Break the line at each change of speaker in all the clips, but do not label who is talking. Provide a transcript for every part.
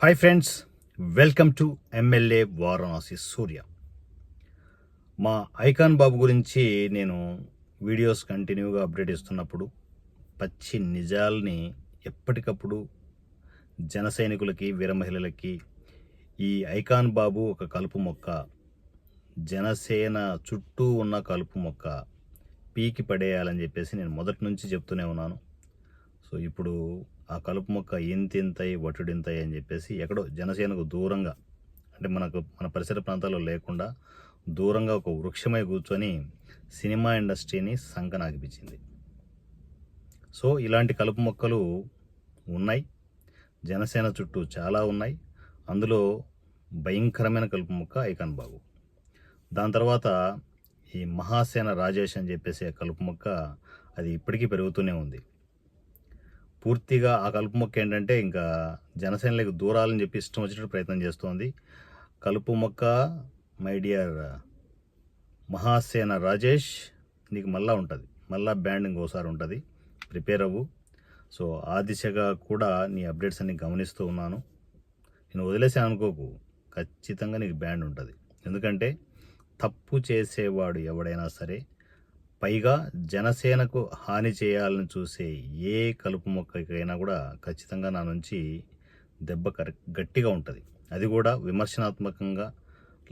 Hi friends welcome to MLA Varanasi Surya మా icon బాబు గురించి నేను వీడియోస్ కంటిన్యూగా అప్డేట్ ఇస్తున్నప్పుడు పచ్చి నిజాల్ని ఎప్పటికప్పుడు జన సైనికులకి వీర మహిళలకి ఈ ఐకాన్ బాబు ఒక కలుపు మొక్క జనసేన చుట్టూ ఉన్న కలుపు మొక్క పీకి పడేయాలని చెప్పేసి నేను మొదటి నుంచి చెప్తూనే ఉన్నాను. సో ఇప్పుడు ఆ కలుపు మొక్క ఇంతింతయి వటుడింతయి అని చెప్పేసి ఎక్కడో జనసేనకు దూరంగా అంటే మనకు మన పరిసర ప్రాంతాల్లో లేకుండా దూరంగా ఒక వృక్షమై కూర్చొని సినిమా ఇండస్ట్రీని సంకనాగిపించింది సో ఇలాంటి కలుపు మొక్కలు ఉన్నాయి. జనసేన చుట్టూ చాలా ఉన్నాయి. అందులో భయంకరమైన కలుపు మొక్క ఐకాన్ బాబు. దాని తర్వాత ఈ మహాసేన రాజేష్ అని చెప్పేసి ఆ కలుపు మొక్క అది ఇప్పటికీ పెరుగుతూనే ఉంది. పూర్తిగా ఆ కలుపు మొక్క ఏంటంటే ఇంకా జనసేనలకు దూరాలని చెప్పి ఇష్టం వచ్చినట్టు ప్రయత్నం చేస్తోంది. కలుపు మొక్క మై డియర్ మహాసేన రాజేష్ నీకు మళ్ళా ఉంటుంది. మళ్ళా బ్యాండ్ ఇంకోసారి ఉంటుంది. ప్రిపేర్ అవ్వు. సో ఆ దిశగా కూడా నీ అప్డేట్స్ అన్ని గమనిస్తూ ఉన్నాను. నేను వదిలేసాను అనుకోకు. ఖచ్చితంగా నీకు బ్యాండ్ ఉంటుంది. ఎందుకంటే తప్పు చేసేవాడు ఎవడైనా సరే పైగా జనసేనకు హాని చేయాలని చూసే ఏ కలుపు మొక్కకైనా కూడా ఖచ్చితంగా నా నుంచి దెబ్బ గట్టిగా ఉంటుంది. అది కూడా విమర్శనాత్మకంగా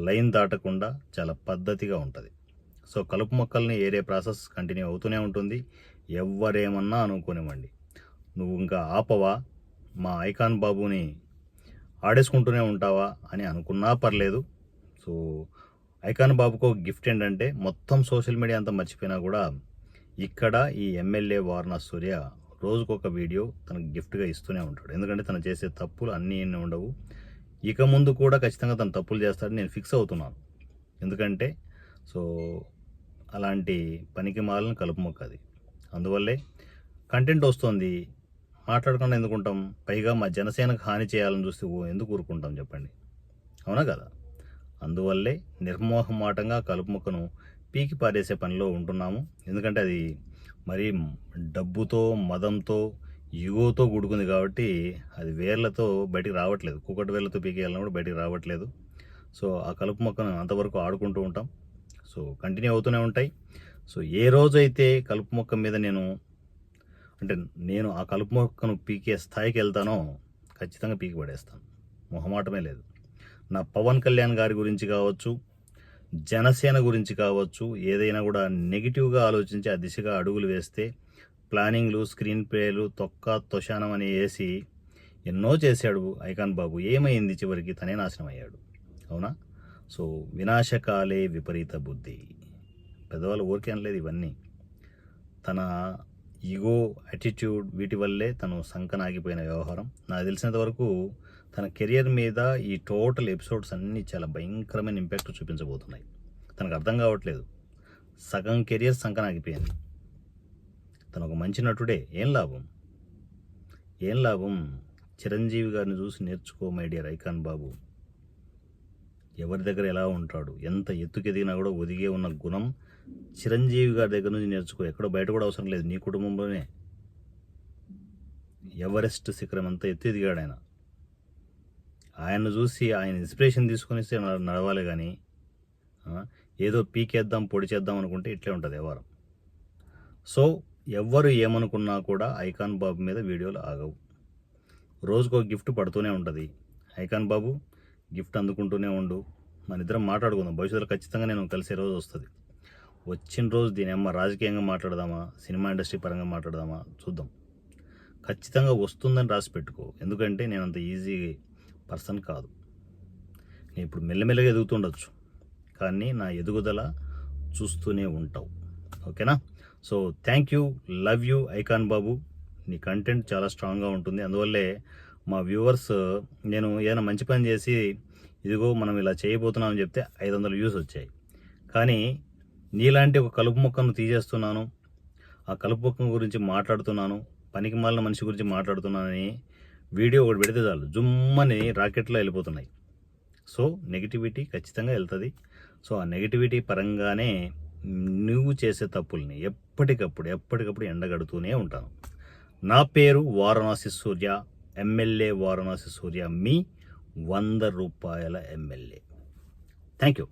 లైన్ దాటకుండా చాలా పద్ధతిగా ఉంటుంది. సో కలుపు మొక్కల్ని ఏరే ప్రాసెస్ కంటిన్యూ అవుతూనే ఉంటుంది. ఎవరేమన్నా అనుకోనివ్వండి. నువ్వు ఇంకా ఆపవా? మా ఐకాన్ బాబుని ఆడేసుకుంటూనే ఉంటావా? అని అనుకున్నా పర్లేదు. సో ఐకాన్ బాబుకు ఒక గిఫ్ట్ ఏంటంటే మొత్తం సోషల్ మీడియా అంతా మర్చిపోయినా కూడా ఇక్కడ ఈ ఎమ్మెల్యే వారణా సూర్య రోజుకొక వీడియో తనకు గిఫ్ట్గా ఇస్తూనే ఉంటాడు. ఎందుకంటే తను చేసే తప్పులు అన్నీ ఎన్ని ఉండవు. ఇక ముందు కూడా ఖచ్చితంగా తను తప్పులు చేస్తాడని నేను ఫిక్స్ అవుతున్నాను. ఎందుకంటే సో అలాంటి పనికి మాలను కలుపు మొక్క అది. అందువల్లే కంటెంట్ వస్తుంది. మాట్లాడకుండా ఎందుకుంటాం? పైగా మా జనసేనకు హాని చేయాలని చూస్తే ఎందుకు ఊరుకుంటాం చెప్పండి. అవునా కదా? అందువల్లే నిర్మోహమాటంగా కలుపు మొక్కను పీకి పారేసే పనిలో ఉంటున్నాము. ఎందుకంటే అది మరి డబ్బుతో మదంతో యుగోతో కూడుకుంది కాబట్టి అది వేర్లతో బయటికి రావట్లేదు. కుక్కటి వేర్లతో పీకి కూడా బయటికి రావట్లేదు. సో ఆ కలుపు మొక్కను అంతవరకు ఆడుకుంటూ ఉంటాం. సో కంటిన్యూ అవుతూనే ఉంటాయి. సో ఏ రోజైతే కలుపు మొక్క మీద నేను అంటే నేను ఆ కలుపు మొక్కను పీకే స్థాయికి వెళ్తానో ఖచ్చితంగా పీకి పడేస్తాను. మొహమాటమే లేదు. నా పవన్ కళ్యాణ్ గారి గురించి కావచ్చు జనసేన గురించి కావచ్చు ఏదైనా కూడా నెగిటివ్గా ఆలోచించి ఆ దిశగా అడుగులు వేస్తే ప్లానింగ్లు స్క్రీన్ ప్లేలు తొక్క తొషానం అని వేసి ఎన్నో చేశాడు ఐకాన్ బాబు. ఏమైంది చివరికి? తనే నాశనం అయ్యాడు. అవునా? సో వినాశకాలే విపరీత బుద్ధి. పెద్దవాళ్ళు ఊరికే అనలేదు ఇవన్నీ. తన ఈగో యాటిట్యూడ్ వీటి వల్లే తను సంకనాగిపోయిన వ్యవహారం. నాకు తెలిసినంత వరకు తన కెరియర్ మీద ఈ టోటల్ ఎపిసోడ్స్ అన్నీ చాలా భయంకరమైన ఇంపాక్ట్ చూపించబోతున్నాయి. తనకు అర్థం కావట్లేదు. సగం కెరియర్ సంకనాగిపోయింది. తను ఒక మంచి నటుడే. ఏం లాభం? ఏం లాభం? చిరంజీవి గారిని చూసి నేర్చుకో మై డియర్ ఐకాన్ బాబు. ఎవరి దగ్గర ఎలా ఉంటాడు? ఎంత ఎత్తుకెదిగినా కూడా ఒదిగే ఉన్న గుణం చిరంజీవి గారి దగ్గర నుంచి నేర్చుకో. ఎక్కడో బయట కూడా అవసరం లేదు నీ కుటుంబంలోనే. ఎవరెస్ట్ శిఖరం అంతా ఎత్తి ఎదిగాడు ఆయన. ఆయన్ను చూసి ఆయన ఇన్స్పిరేషన్ తీసుకొని నడవాలి కానీ ఏదో పీకేద్దాం పొడి చేద్దాం అనుకుంటే ఇట్లే ఉంటుంది వ్యవహారం. సో ఎవ్వరు ఏమనుకున్నా కూడా ఐకాన్ బాబు మీద వీడియోలు ఆగవు. రోజుకో గిఫ్ట్ పడుతూనే ఉంటుంది. ఐకాన్ బాబు గిఫ్ట్ అందుకుంటూనే ఉండు. మన ఇద్దరం మాట్లాడుకుందాం. భవిష్యత్తులో ఖచ్చితంగా నేను కలిసే రోజు వస్తుంది. వచ్చిన రోజు దీని అమ్మ రాజకీయంగా మాట్లాడదామా? సినిమా ఇండస్ట్రీ పరంగా మాట్లాడదామా? చూద్దాం. ఖచ్చితంగా వస్తుందని రాసి పెట్టుకో. ఎందుకంటే నేను అంత ఈజీ పర్సన్ కాదు. నేను ఇప్పుడు మెల్లమెల్లగా ఎదుగుతుండొచ్చు. కానీ నా ఎదుగుదల చూస్తూనే ఉంటావు. ఓకేనా? So thank you love you icon బాబు. నీ కంటెంట్ చాలా స్ట్రాంగ్గా ఉంటుంది. అందువల్లే మా వ్యూవర్స్ నేను ఏదైనా మంచి పని చేసి ఇదిగో మనం ఇలా చేయబోతున్నామని చెప్తే ఐదు వందల వ్యూస్ వచ్చాయి. కానీ నీలాంటి ఒక కలుపు మొక్కను తీసేస్తున్నాను. ఆ కలుపు మొక్క గురించి మాట్లాడుతున్నాను. పనికి మాలిన మనిషి గురించి మాట్లాడుతున్నానని వీడియో ఒకటి పెడితే చాలు. జుమ్మని రాకెట్లో వెళ్ళిపోతున్నాయి. సో నెగిటివిటీ ఖచ్చితంగా వెళ్తుంది. సో ఆ నెగిటివిటీ పరంగానే నువ్వు చేసే తప్పుల్ని ఎప్పటికప్పుడు ఎప్పటికప్పుడు ఎండగడుతూనే ఉంటాను. నా పేరు వారణాసి సూర్య. ఎమ్మెల్యే వారణాసి సూర్య. మీ వంద రూపాయల ఎమ్మెల్యే. Thank you